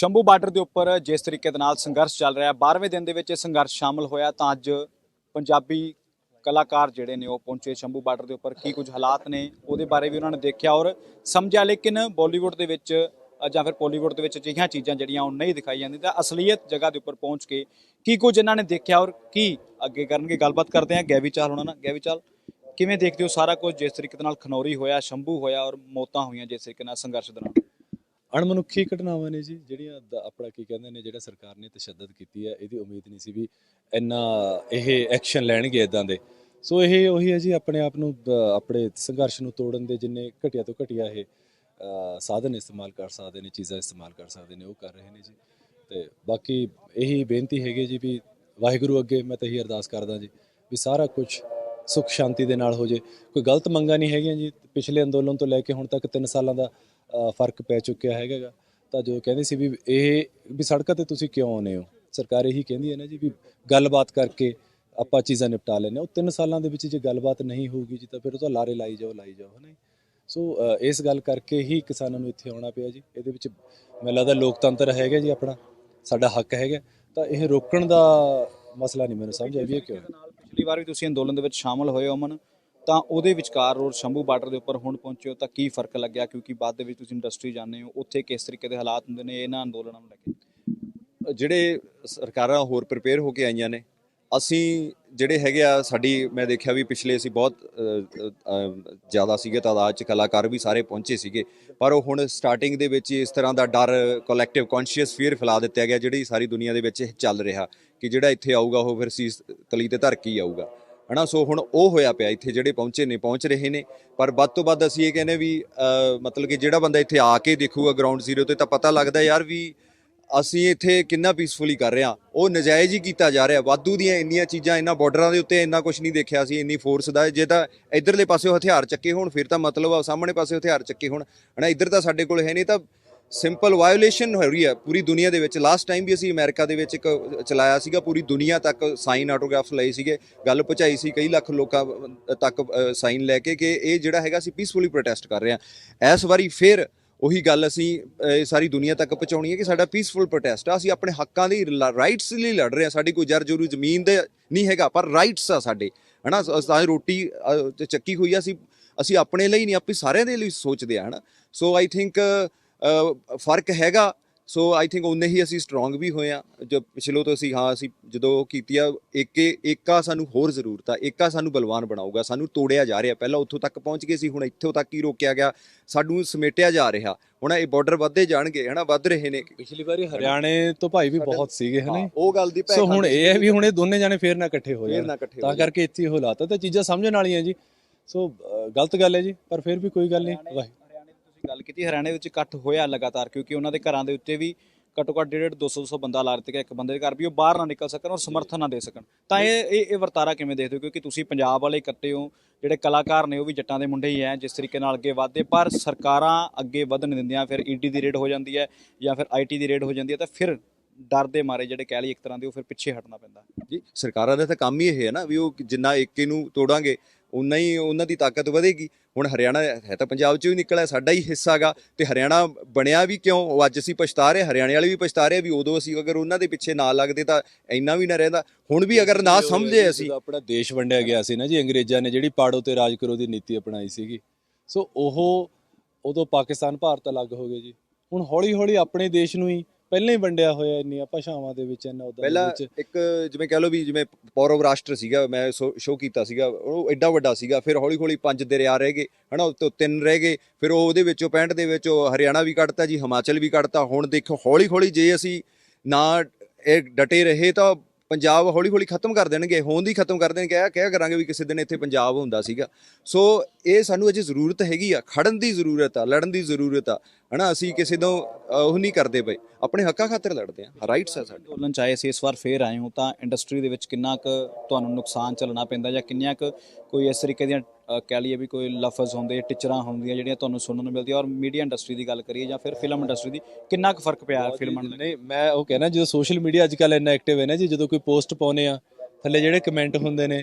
Shambhu border ਦੇ ਉੱਪਰ ਜਿਸ ਤਰੀਕੇ ਦੇ ਨਾਲ ਸੰਘਰਸ਼ ਚੱਲ ਰਿਹਾ 12ਵੇਂ ਦਿਨ ਦੇ ਵਿੱਚ ਇਹ ਸੰਘਰਸ਼ ਸ਼ਾਮਲ ਹੋਇਆ ਤਾਂ ਅੱਜ ਪੰਜਾਬੀ ਕਲਾਕਾਰ ਜਿਹੜੇ ਨੇ ਉਹ ਪਹੁੰਚੇ ਸ਼ੰਭੂ ਬਾਰਡਰ ਦੇ ਉੱਪਰ। ਕੀ ਕੁਝ ਹਾਲਾਤ ਨੇ ਉਹਦੇ ਬਾਰੇ ਵੀ ਉਹਨਾਂ ਨੇ ਦੇਖਿਆ ਔਰ ਸਮਝਿਆ, ਲੇਕਿਨ ਬਾਲੀਵੁੱਡ ਦੇ ਵਿੱਚ ਜਾਂ ਫਿਰ ਪੋਲੀਵੁੱਡ ਦੇ ਵਿੱਚ ਅਜਿਹੀਆਂ ਚੀਜ਼ਾਂ ਜਿਹੜੀਆਂ ਉਹ ਨਹੀਂ ਦਿਖਾਈ ਜਾਂਦੀਆਂ। ਤਾਂ ਅਸਲੀਅਤ ਜਗ੍ਹਾ ਦੇ ਉੱਪਰ ਪਹੁੰਚ ਕੇ ਕੀ ਕੁਝ ਇਹਨਾਂ ਨੇ ਦੇਖਿਆ ਔਰ ਕੀ ਅੱਗੇ ਕਰਨਗੇ? ਗੱਲਬਾਤ ਕਰਦੇ ਹਾਂ ਗੈਵੀ ਚਾਲ ਉਹਨਾਂ ਨਾਲ। ਗੈਵੀ ਚਾਲ, ਕਿਵੇਂ ਦੇਖਦੇ ਹੋ ਸਾਰਾ ਕੁਝ? ਜਿਸ ਤਰੀਕੇ ਦੇ ਨਾਲ ਖਨੌਰੀ ਹੋਇਆ, ਸ਼ੰਭੂ ਹੋਇਆ ਔਰ ਮੌਤਾਂ ਹੋਈਆਂ ਜਿਸ ਤਰੀਕੇ ਨਾਲ ਸੰਘਰਸ਼ ਦੌਰਾਨ। ਅਣਮਨੁੱਖੀ ਘਟਨਾਵਾਂ ਨੇ ਜੀ ਜਿਹੜੀਆਂ ਦ- ਆਪਣਾ ਕੀ ਕਹਿੰਦੇ ਨੇ ਜਿਹੜਾ ਸਰਕਾਰ ਨੇ ਤਸ਼ੱਦਦ ਕੀਤੀ ਹੈ ਇਹਦੀ ਉਮੀਦ ਨਹੀਂ ਸੀ ਵੀ ਇੰਨਾ ਇਹ ਐਕਸ਼ਨ ਲੈਣਗੇ ਇਦਾਂ ਦੇ। ਸੋ ਇਹ ਉਹੀ ਹੈ ਜੀ ਆਪਣੇ ਆਪ ਨੂੰ ਬ- ਆਪਣੇ ਸੰਘਰਸ਼ ਨੂੰ ਤੋੜਨ ਦੇ ਜਿੰਨੇ ਘਟੀਆ ਤੋਂ ਘਟੀਆ ਇਹ ਅ, ਸਾਧਨ ਇਸਤੇਮਾਲ ਕਰ ਸਕਦੇ ਨੇ ਚੀਜ਼ਾਂ ਇਸਤੇਮਾਲ ਕਰ ਸਕਦੇ ਨੇ ਉਹ ਕਰ ਰਹੇ ਨੇ ਜੀ। ਤੇ ਬਾਕੀ ਇਹੀ ਬੇਨਤੀ ਹੈਗੀ ਜੀ ਵੀ ਵਾਹਿਗੁਰੂ ਅੱਗੇ ਮੈਂ ਤਾਂ ਇਹੀ ਅਰਦਾਸ ਕਰਦਾ ਜੀ ਵੀ ਸਾਰਾ ਕੁਝ ਸੁਖ ਸ਼ਾਂਤੀ ਦੇ ਨਾਲ ਹੋ ਜੇ। ਕੋਈ ਗਲਤ ਮੰਗਾਂ ਨਹੀਂ ਹੈਗੀਆਂ ਜੀ ਪਿਛਲੇ ਅੰਦੋਲਨ ਤੋਂ ਲੈ ਕੇ ਹੁਣ ਤੱਕ 3 ਸਾਲਾਂ ਦਾ ਫ਼ਰਕ ਪੈ ਚੁੱਕਿਆ ਹੈਗਾ ਤਾਂ ਜੋ ਕਹਿੰਦੇ ਸੀ ਵੀ ਇਹ, ਵੀ ਸੜਕਾਂ ਤੇ ਤੁਸੀਂ ਕਿਉਂ ਆਉਂਦੇ ਹੋ? ਸਰਕਾਰ ਇਹੀ ਕਹਿੰਦੀ ਹੈ ਨਾ ਜੀ ਵੀ ਗੱਲਬਾਤ ਕਰਕੇ ਆਪਾਂ ਚੀਜ਼ਾਂ ਨਿਪਟਾ ਲੈਂਦੇ ਹਾਂ। ਉਹ 3 ਸਾਲਾਂ ਦੇ ਵਿੱਚ ਜੇ ਗੱਲਬਾਤ ਨਹੀਂ ਹੋਊਗੀ ਜੀ ਤਾਂ ਫਿਰ ਉਹ ਤਾਂ ਲਾਰੇ ਲਾਈ ਜਾਓ ਲਾਈ ਜਾਓ, ਹਨਾ ਜੀ। ਸੋ ਇਸ ਗੱਲ ਕਰਕੇ ਹੀ ਕਿਸਾਨਾਂ ਨੂੰ ਇੱਥੇ ਆਉਣਾ ਪਿਆ ਜੀ। ਇਹਦੇ ਵਿੱਚ ਮੈਨੂੰ ਲੱਗਦਾ ਲੋਕਤੰਤਰ ਹੈਗਾ ਜੀ ਆਪਣਾ। ਸਾਡਾ ਹੱਕ ਹੈਗਾ। ਤਾਂ ਇਹ ਰੋਕਣ ਦਾ ਮਸਲਾ ਨਹੀਂ ਮੈਨੂੰ ਸਮਝ ਆਈ ਵੀ ਇਹ ਕਿਉਂ? ਪਿਛਲੀ ਵਾਰ ਵੀ ਤੁਸੀਂ ਅੰਦੋਲਨ ਦੇ ਵਿੱਚ ਸ਼ਾਮਲ ਹੋਏ ਹੋ ਅਮਨ। ਤਾਂ ਉਹਦੇ ਵਿਚਕਾਰ ਰੋਡ ਸ਼ੰਭੂ ਬਾਰਡਰ ਦੇ ਉੱਪਰ ਹੁਣ ਪਹੁੰਚੇ ਹੋ ਤਾਂ ਕੀ ਫ਼ਰਕ ਲੱਗਿਆ? ਕਿਉਂਕਿ ਬਾਅਦ ਦੇ ਵਿੱਚ ਤੁਸੀਂ ਇੰਡਸਟਰੀ ਜਾਂਦੇ ਹੋ, ਉੱਥੇ ਕਿਸ ਤਰੀਕੇ ਦੇ ਹਾਲਾਤ ਹੁੰਦੇ ਨੇ, ਇਹਨਾਂ ਅੰਦੋਲਨਾਂ ਨੂੰ ਲੈ ਕੇ? ਜਿਹੜੇ ਸਰਕਾਰਾਂ ਹੋਰ ਪ੍ਰਪੇਅਰ ਹੋ ਕੇ ਆਈਆਂ ਨੇ, ਅਸੀਂ ਜਿਹੜੇ ਹੈਗੇ ਆ, ਸਾਡੀ, ਮੈਂ ਦੇਖਿਆ ਵੀ ਪਿਛਲੇ ਅਸੀਂ ਬਹੁਤ ਜ਼ਿਆਦਾ ਸੀਗੇ, ਤਾਦਾਦ ਚ ਕਲਾਕਾਰ ਵੀ ਸਾਰੇ ਪਹੁੰਚੇ ਸੀਗੇ। ਪਰ ਉਹ ਹੁਣ ਸਟਾਰਟਿੰਗ ਦੇ ਵਿੱਚ ਇਸ ਤਰ੍ਹਾਂ ਦਾ ਡਰ ਕਲੈਕਟਿਵ ਕੌਨਸ਼ੀਅਸ ਫੀਅਰ ਫੈਲਾ ਦਿੱਤਾ ਗਿਆ, ਜਿਹੜੀ ਸਾਰੀ ਦੁਨੀਆ ਦੇ ਵਿੱਚ ਇਹ ਚੱਲ ਰਿਹਾ ਕਿ ਜਿਹੜਾ ਇੱਥੇ ਆਊਗਾ, ਉਹ ਫਿਰ ਸੀਸ, ਤਲੀ ਤੇ ਧਰ ਕੇ ਹੀ ਆਊਗਾ। ਹਨਾ? ਸੋ ਹੁਣ ਉਹ ਹੋਇਆ ਪਿਆ, ਇੱਥੇ ਜਿਹੜੇ ਪਹੁੰਚੇ ਨੇ, ਪਹੁੰਚ ਰਹੇ ਨੇ। ਪਰ ਵੱਧ ਤੋਂ ਵੱਧ ਅਸੀਂ ਇਹ ਕਹਿੰਦੇ ਵੀ ਮਤਲਬ ਕਿ ਜਿਹੜਾ ਬੰਦਾ ਇੱਥੇ ਆ ਕੇ ਦੇਖੂਗਾ ਗਰਾਊਂਡ ਜ਼ੀਰੋ ਤੇ ਤਾਂ ਪਤਾ ਲੱਗਦਾ ਯਾਰ ਵੀ ਅਸੀਂ ਇੱਥੇ ਕਿੰਨਾ ਪੀਸਫੁਲੀ ਕਰ ਰਹੇ ਹਾਂ। ਉਹ ਨਜਾਇਜ਼ ਹੀ ਕੀਤਾ ਜਾ ਰਿਹਾ। ਵਾਧੂ ਦੀਆਂ ਇੰਨੀਆਂ ਚੀਜ਼ਾਂ ਇਹਨਾਂ ਬਾਰਡਰਾਂ ਦੇ ਉੱਤੇ ਇੰਨਾ ਕੁਝ ਨਹੀਂ ਦੇਖਿਆ ਸੀ, ਇੰਨੀ ਫੋਰਸ ਦਾ। ਜੇ ਤਾਂ ਇਧਰਲੇ ਪਾਸੇ ਹਥਿਆਰ ਚੱਕੇ ਹੋਣ, ਫਿਰ ਤਾਂ ਮਤਲਬ ਆ ਸਾਹਮਣੇ ਪਾਸੇ ਹਥਿਆਰ ਚੱਕੇ ਹੋਣ। ਹਨਾ? ਇੱਧਰ ਤਾਂ ਸਾਡੇ ਕੋਲ ਹੈ ਨਹੀਂ, ਤਾਂ ਸਿੰਪਲ ਵਾਇਓਲੇਸ਼ਨ ਹੋ ਰਹੀ ਹੈ ਪੂਰੀ ਦੁਨੀਆ ਦੇ ਵਿੱਚ। ਲਾਸਟ ਟਾਈਮ ਵੀ ਅਸੀਂ ਅਮਰੀਕਾ ਦੇ ਵਿੱਚ ਇੱਕ ਚਲਾਇਆ ਸੀਗਾ ਪੂਰੀ ਦੁਨੀਆ ਤੱਕ ਸਾਈਨ ਆਟੋਗ੍ਰਾਫ ਲਏ ਸੀਗੇ। ਗੱਲ ਪਹੁੰਚਾਈ ਸੀ ਕਈ ਲੱਖ ਲੋਕਾਂ ਤੱਕ ਸਾਈਨ ਲੈ ਕੇ ਕਿ ਇਹ ਜਿਹੜਾ ਹੈਗਾ ਅਸੀਂ ਪੀਸਫੁਲੀ ਪ੍ਰੋਟੈਸਟ ਕਰ ਰਹੇ ਹਾਂ। ਇਸ ਵਾਰੀ ਫਿਰ ਉਹੀ ਗੱਲ ਅਸੀਂ ਅਹ, ਸਾਰੀ ਦੁਨੀਆ ਤੱਕ ਪਹੁੰਚਾਉਣੀ ਹੈ ਕਿ ਸਾਡਾ ਪੀਸਫੁਲ ਪ੍ਰੋਟੈਸਟ ਆ। ਅਸੀਂ ਆਪਣੇ ਹੱਕਾਂ ਲਈ ਰਾਈਟਸ ਲਈ ਲੜ ਰਹੇ ਹਾਂ। ਸਾਡੀ ਕੋਈ ਜਰ ਜਰੂ ਜ਼ਮੀਨ ਦੇ ਨਹੀਂ ਹੈਗਾ ਪਰ ਰਾਈਟਸ ਆ ਸਾਡੇ। ਹਨਾ ਸ- ਅਸੀਂ ਰੋਟੀ ਚੱਕੀ ਹੋਈ ਆ ਅਸੀਂ ਅਸੀਂ ਆਪਣੇ ਲਈ ਨਹੀਂ ਆਪੇ ਸਾਰਿਆਂ ਦੇ ਲਈ ਸੋਚਦੇ ਆ ਹਨਾ। ਸੋ ਆਈ ਥਿੰਕ ਫ਼ਰਕ ਹੈਗਾ। ਸੋ ਆਈ ਥਿੰਕ ਉਨੇ ਹੀ ਅਸੀਂ ਸਟਰੋਂਗ ਵੀ ਹੋਏ ਆ ਜੋ ਪਿਛਲੋ ਤੋਂ ਅਸੀਂ ਹਾਂ ਅਸੀਂ ਜਦੋਂ ਕੀਤੀ ਆ ਏਕੇ ਏਕਾ ਸਾਨੂੰ ਹੋਰ ਜ਼ਰੂਰਤ ਆ। ਏਕਾ ਸਾਨੂੰ ਬਲਵਾਨ ਬਣਾਊਗਾ ਸਾਨੂੰ ਤੋੜਿਆ ਜਾ ਰਿਹਾ। ਪਹਿਲਾਂ ਉੱਥੋਂ ਤੱਕ ਪਹੁੰਚ ਗਏ ਸੀ ਹੁਣ ਇੱਥੋਂ ਤੱਕ ਹੀ ਰੋਕਿਆ ਗਿਆ। ਸਾਨੂੰ ਸਮੇਟਿਆ ਜਾ ਰਿਹਾ। ਹੁਣ ਇਹ ਬਾਰਡਰ ਵੱਧਦੇ ਜਾਣਗੇ ਹਨਾ ਵੱਧ ਰਹੇ ਨੇ। ਪਿਛਲੀ ਵਾਰੀ ਹਰਿਆਣੇ ਤੋਂ ਭਾਈ ਵੀ ਬਹੁਤ ਸੀਗੇ ਹਨਾ? ਉਹ ਗੱਲ ਦੀ ਭੈ ਸੋ ਹੁਣ ਇਹ ਹੈ ਵੀ ਹੁਣ ਇਹ ਦੋਨੇ ਜਾਣੇ ਫੇਰ ਨਾ ਇਕੱਠੇ ਹੋ ਜਾਣ। ਤਾਂ। ਕਰਕੇ ਇੱਥੇ ਹਾਲਾਤ ਤਾਂ ਚੀਜ਼ਾਂ ਸਮਝਣ ਵਾਲੀਆਂ ਜੀ। ਸੋ ਗਲਤ ਗੱਲ ਹੈ ਜੀ ਪਰ ਫਿਰ ਵੀ ਕੋਈ ਗੱਲ ਨਹੀਂ। ਵਾਹਿ ਹਰਿਆਣੇ ਦੀ ਤੁਸੀਂ ਗੱਲ ਕੀਤੀ ਹਰਿਆਣੇ ਵਿੱਚ ਇਕੱਠ ਹੋਇਆ ਲਗਾਤਾਰ ਕਿਉਂਕਿ ਉਹਨਾਂ ਦੇ ਘਰਾਂ ਦੇ ਉੱਤੇ ਵੀ ਘੱਟੋ ਘੱਟ 1.5 200 200 ਬੰਦਾ ਲਾ ਦਿੱਤਾ ਗਿਆ ਇੱਕ ਬੰਦੇ ਦੇ ਘਰ ਵੀ ਉਹ ਬਾਹਰ ਨਾ ਨਿਕਲ ਸਕਣ ਔਰ ਸਮਰਥਨ ਨਾ ਦੇ ਸਕਣ। ਤਾਂ ਇਹ ਇਹ ਇਹ ਵਰਤਾਰਾ ਕਿਵੇਂ ਦੇਖਦੇ ਹੋ? ਕਿਉਂਕਿ ਤੁਸੀਂ ਪੰਜਾਬ ਵਾਲੇ ਇਕੱਠੇ ਹੋ ਜਿਹੜੇ ਕਲਾਕਾਰ ਨੇ ਉਹ ਵੀ ਜੱਟਾਂ ਦੇ ਮੁੰਡੇ ਹੀ ਐ ਜਿਸ ਤਰੀਕੇ ਨਾਲ ਅੱਗੇ ਵਧਦੇ ਪਰ ਸਰਕਾਰਾਂ ਅੱਗੇ ਵਧਣ ਦਿੰਦੀਆਂ ਫਿਰ ਈਡੀ ਦੀ ਰੇਡ ਹੋ ਜਾਂਦੀ ਹੈ ਜਾਂ ਫਿਰ ਆਈਟੀ ਦੀ ਰੇਡ ਹੋ ਜਾਂਦੀ ਹੈ ਤਾਂ ਫਿਰ ਡਰ ਦੇ ਮਾਰੇ ਜਿਹੜੇ ਕਹਿ ਲਈ ਇੱਕ ਤਰ੍ਹਾਂ ਦੇ ਉਹ ਫਿਰ ਪਿੱਛੇ ਹਟਣਾ ਪੈਂਦਾ। ਜੀ ਸਰਕਾਰਾਂ ਦਾ ਤਾਂ ਕੰਮ ਹੀ ਇਹ ਹੈ ਨਾ ਵੀ ਉਹ ਜਿੰਨਾ ਏਕੇ ਨੂੰ ਤੋੜਾਂਗੇ ਉਨਾ ਹੀ ਉਹਨਾਂ ਦੀ ਤਾਕਤ ਵਧੇਗੀ। ਹੁਣ ਹਰਿਆਣਾ ਹੈ ਤਾਂ ਪੰਜਾਬ ਚੋਂ ਹੀ ਨਿਕਲਿਆ ਸਾਡਾ ਹੀ ਹਿੱਸਾਗਾ ਤੇ ਹਰਿਆਣਾ ਬਣਿਆ ਵੀ ਕਿਉਂ? ਉਹ ਅੱਜ ਅਸੀਂ ਪਛਤਾ ਰਹੇ ਹਰਿਆਣੇ ਵਾਲੇ ਵੀ ਪਛਤਾ ਰਹੇ ਵੀ ਉਦੋਂ ਅਸੀਂ ਅਗਰ ਉਹਨਾਂ ਦੇ ਪਿੱਛੇ ਨਾ ਲੱਗਦੇ ਤਾਂ ਇੰਨਾ ਵੀ ਨਾ ਰਹਿੰਦਾ। ਹੁਣ ਵੀ ਅਗਰ ਨਾ ਸਮਝੇ ਅਸੀਂ। ਆਪਣਾ ਦੇਸ਼ ਵੰਡਿਆ ਗਿਆ ਸੀ ਨਾ ਜੀ ਅੰਗਰੇਜ਼ਾਂ ਨੇ ਜਿਹੜੀ ਪਾੜੋ ਤੇ ਰਾਜ ਕਰੋ ਦੀ ਨੀਤੀ ਅਪਣਾਈ ਸੀਗੀ। ਸੋ ਉਹ ਉਦੋਂ ਪਾਕਿਸਤਾਨ ਭਾਰਤ ਅਲੱਗ ਹੋ ਗਏ ਜੀ। ਹੁਣ ਹੌਲੀ ਹੌਲੀ ਆਪਣੇ ਦੇਸ਼ ਨੂੰ ਹੀ ਪਹਿਲਾਂ ਹੀ ਵੰਡਿਆ ਹੋਇਆ ਇੰਨੀਆਂ ਭਾਸ਼ਾਵਾਂ ਦੇ ਵਿੱਚ ਇੰਨਾ ਉਦਾਂ ਪਹਿਲਾਂ ਇੱਕ ਜਿਵੇਂ ਕਹਿ ਲਓ ਵੀ ਜਿਵੇਂ ਪੌਰਵ ਰਾਸ਼ਟਰ ਸੀਗਾ ਮੈਂ ਸ਼ੋਅ ਕੀਤਾ ਸੀਗਾ ਉਹ ਐਡਾ ਵੱਡਾ ਸੀਗਾ ਫਿਰ ਹੌਲੀ ਹੌਲੀ ਪੰਜ ਦਰਿਆ ਰਹਿ ਗਏ ਹਨਾ ਉਹ ਤੋਂ ਤਿੰਨ ਰਹਿ ਗਏ ਫਿਰ ਉਹ ਉਹਦੇ ਵਿੱਚੋਂ 65 ਦੇ ਵਿੱਚ ਉਹ ਹਰਿਆਣਾ ਵੀ ਕੱਢਤਾ ਜੀ ਹਿਮਾਚਲ ਵੀ ਕੱਢਤਾ ਹੁਣ ਦੇਖੋ ਹੌਲੀ ਹੌਲੀ ਜੇ ਅਸੀਂ ਨਾ ਇਹ ਡਟੇ ਰਹੇ ਤਾਂ ਪੰਜਾਬ ਹੌਲੀ ਹੌਲੀ ਖਤਮ ਕਰ ਦੇਣਗੇ ਹੋਂਦ ਹੀ ਖਤਮ ਕਰ ਦੇਣਗੇ ਇਹ ਕਹਿ ਕਰਾਂਗੇ ਵੀ ਕਿਸੇ ਦਿਨ ਇੱਥੇ ਪੰਜਾਬ ਹੁੰਦਾ ਸੀਗਾ। ਸੋ ਇਹ ਸਾਨੂੰ ਅਜੇ ਜ਼ਰੂਰਤ ਹੈਗੀ ਆ ਖੜਨ ਦੀ ਜ਼ਰੂਰਤ ਆ ਲੜਨ ਦੀ ਜ਼ਰੂਰਤ ਆ ਹਨਾ ਅਸੀਂ ਕਿਸੇ ਤੋਂ ਉਹ ਨਹੀਂ ਕਰਦੇ ਪਏ ਆਪਣੇ ਹੱਕਾਂ ਖਾਤਰ ਲੜਦੇ ਆ ਰਾਈਟਸ ਆ ਸਾਡੇ। ਅੰਦੋਲਨ ਚ ਆਏ ਸੀ ਇਸ ਵਾਰ ਫੇਰ ਆਏ ਹੋ ਤਾਂ ਇੰਡਸਟਰੀ ਦੇ ਵਿੱਚ ਕਿੰਨਾ ਕੁ ਤੁਹਾਨੂੰ ਨੁਕਸਾਨ ਝੱਲਣਾ ਪੈਂਦਾ ਜਾਂ ਕਿੰਨੀਆਂ ਕੁ ਕੋਈ ਇਸ ਤਰੀਕੇ ਦੀਆਂ ਕਹਿ ਲਈਏ ਵੀ ਕੋਈ ਲਫ਼ਜ਼ ਹੁੰਦੇ ਟੀਚਰਾਂ ਹੁੰਦੀਆਂ ਜਿਹੜੀਆਂ ਤੁਹਾਨੂੰ ਸੁਣਨ ਨੂੰ ਮਿਲਦੀਆਂ? ਔਰ ਮੀਡੀਆ ਇੰਡਸਟਰੀ ਦੀ ਗੱਲ ਕਰੀਏ ਜਾਂ ਫਿਰ ਫਿਲਮ ਇੰਡਸਟਰੀ ਦੀ ਕਿੰਨਾ ਕੁ ਫ਼ਰਕ ਪਿਆ ਫਿਲਮਾਂ ਨੂੰ? ਨਹੀਂ ਮੈਂ ਉਹ ਕਹਿਣਾ ਜਦੋਂ ਸੋਸ਼ਲ ਮੀਡੀਆ ਅੱਜ ਕੱਲ ਇੰਨਾ ਐਕਟਿਵ ਹੈ ਨਾ ਜੀ ਜਦੋਂ ਕੋਈ ਪੋਸਟ ਪਾਉਨੇ ਆ ਥੱਲੇ ਜਿਹੜੇ ਕਮੈਂਟ ਹੁੰਦੇ ਨੇ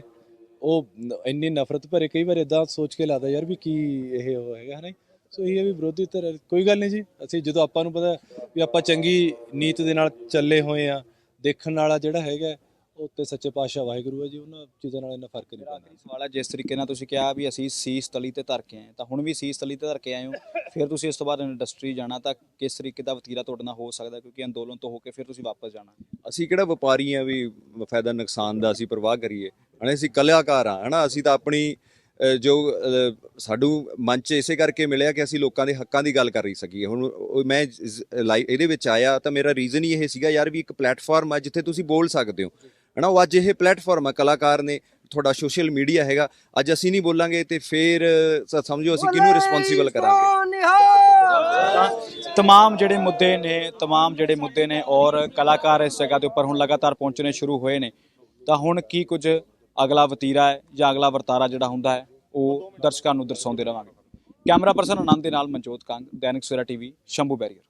ਉਹ ਨ- ਇੰਨੀ ਨਫ਼ਰਤ ਭਰੇ ਕਈ ਵਾਰ ਇਦਾਂ ਸੋਚ ਕੇ ਲੱਗਦਾ ਯਾਰ ਵੀ ਕੀ ਇਹ ਉਹ ਹੈਗਾ ਹਨਾ ਸੋ ਇਹ ਹੈ ਵੀ ਵਿਰੋਧੀ ਧਿਰ ਕੋਈ ਗੱਲ ਨਹੀਂ ਜੀ। ਅਸੀਂ ਜਦੋਂ ਆਪਾਂ ਨੂੰ ਪਤਾ ਵੀ ਆਪਾਂ ਚੰਗੀ ਨੀਤ ਦੇ ਨਾਲ ਚੱਲੇ ਹੋਏ ਆ ਦੇਖਣ ਵਾਲਾ ਜਿਹੜਾ ਹੈਗਾ ਉਹ ਉੱਤੇ ਸੱਚੇ ਪਾਤਸ਼ਾਹ ਵਾਹਿਗੁਰੂ ਹੈ ਜੀ ਉਹਨਾਂ ਚੀਜ਼ਾਂ ਨਾਲ ਇੰਨਾ ਫ਼ਰਕ ਨਹੀਂ ਪੈਂਦਾ। ਸਵਾਲ ਹੈ ਜਿਸ ਤਰੀਕੇ ਨਾਲ ਤੁਸੀਂ ਕਿਹਾ ਵੀ ਅਸੀਂ ਸੀਸ ਤਲੀ ਤੇ ਧਰ ਕੇ ਆਏ ਹਾਂ, ਤਾਂ ਹੁਣ ਵੀ ਸੀਸ ਤਲੀ ਤੇ ਧਰ ਕੇ ਆਏ ਹੋ ਫਿਰ ਤੁਸੀਂ ਇਸ ਤੋਂ ਬਾਅਦ ਇੰਡਸਟਰੀ ਜਾਣਾ ਤਾਂ ਕਿਸ ਤਰੀਕੇ ਦਾ ਵਤੀਰਾ ਤੁਹਾਡੇ ਨਾਲ ਹੋ ਸਕਦਾ ਕਿਉਂਕਿ ਅੰਦੋਲਨ ਤੋਂ ਹੋ ਕੇ ਫਿਰ ਤੁਸੀਂ ਵਾਪਸ ਜਾਣਾ। ਅਸੀਂ ਕਿਹੜਾ ਵਪਾਰੀ ਆ ਵੀ ਫਾਇਦਾ ਨੁਕਸਾਨ ਦਾ ਅਸੀਂ ਪਰਵਾਹ ਕਰੀਏ ਹਨਾ ਅਸੀਂ ਕਲਾਕਾਰ ਆ ਹਨਾ ਅਸੀਂ ਤਾਂ ਆਪਣੀ ਜੋ ਸਾਡੂ ਮੰਚ ਇਸੇ ਕਰਕੇ ਮਿਲਿਆ ਕਿ ਅਸੀਂ ਲੋਕਾਂ ਦੇ ਹੱਕਾਂ ਦੀ ਗੱਲ ਕਰ ਰਹੀ ਸਕੀਏ। ਹੁਣ ਮੈਂ ਇਸ- ਲਾਈ- ਇਹਦੇ ਵਿੱਚ ਆਇਆ ਤਾਂ ਮੇਰਾ ਰੀਜ਼ਨ ਹੀ ਇਹ ਸੀਗਾ ਯਾਰ ਵੀ ਇੱਕ ਪਲੇਟਫਾਰਮ ਆ ਜਿੱਥੇ ਤੁਸੀਂ ਬੋਲ ਸਕਦੇ ਹੋ। ਹਨਾ ਉਹ ਅੱਜ ਇਹ ਪਲੇਟਫਾਰਮ ਆ ਕਲਾਕਾਰ ਨੇ ਤੁਹਾਡਾ ਸੋਸ਼ਲ ਮੀਡੀਆ ਹੈਗਾ ਅੱਜ ਅਸੀਂ ਨਹੀਂ ਬੋਲਾਂਗੇ ਤੇ ਫਿਰ ਸਮਝੋ ਅਸੀਂ ਕਿਹਨੂੰ ਰਿਸਪੌਂਸੀਬਲ ਕਰਾਂਗੇ? ਤਮਾਮ ਜਿਹੜੇ ਮੁੱਦੇ ਨੇ ਤਮਾਮ ਜਿਹੜੇ ਮੁੱਦੇ ਨੇ ਔਰ ਕਲਾਕਾਰ ਇਸ ਜਗ੍ਹਾ ਦੇ ਉੱਪਰ ਹੁਣ ਲਗਾਤਾਰ ਪਹੁੰਚਣੇ ਸ਼ੁਰੂ ਹੋਏ ਨੇ। ਤਾਂ ਹੁਣ ਕੀ ਕੁਝ ਅਗਲਾ ਵਤੀਰਾ ਹੈ ਜਾਂ ਅਗਲਾ ਵਰਤਾਰਾ ਜਿਹੜਾ ਹੁੰਦਾ ਹੈ, ਉਹ ਦਰਸ਼ਕਾਂ ਨੂੰ ਦਰਸਾਉਂਦੇ ਰਵਾਂਗੇ। ਕੈਮਰਾ ਪਰਸਨ ਆਨੰਦ ਦੇ ਨਾਲ ਮਨਜੋਤ ਕੰਗ, ਦੈਨਿਕ ਸਵੇਰਾ ਟੀਵੀ, ਸ਼ੰਭੂ ਬੈਰੀਅਰ।